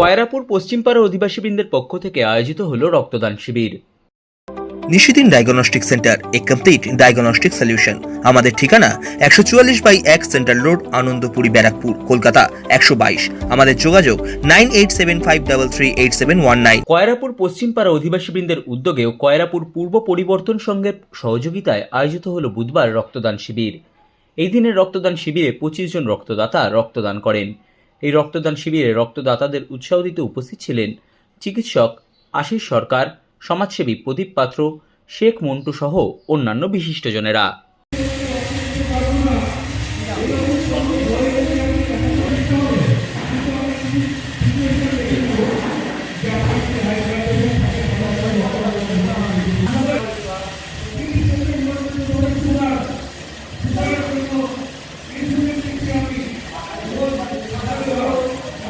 কয়রাপুর পশ্চিমপাড়া অধিবাসীবৃন্দের পক্ষ থেকে আয়োজিত হলো রক্তদান শিবির। নিশিদিন ডায়াগনস্টিক সেন্টার এ কমপ্লিট ডায়াগনস্টিক সলিউশন। আমাদের ঠিকানা একশো চুয়াল্লিশ বাই এক সেন্ট্রাল রোড আনন্দপুরি ব্যারাকপুর কলকাতা একশো বাইশ। আমাদের যোগাযোগ nine eight seven five double three eight seven one nine. Koyrapur Paschimpara অধিবাসীবৃন্দের উদ্যোগে ও কয়রাপুর পূর্ব পরিবর্তন সংঘের সহযোগিতায় আয়োজিত হল বুধবার রক্তদান শিবির। এই দিনের রক্তদান শিবিরে পঁচিশ জন রক্তদাতা রক্তদান করেন। এই রক্তদান শিবিরে রক্তদাতাদের উৎসাহ দিতে উপস্থিত ছিলেন চিকিৎসক আশিস সরকার, সমাজসেবী প্রদীপ পাত্র, শেখ মন্টু সহ অন্যান্য বিশিষ্টজনেরা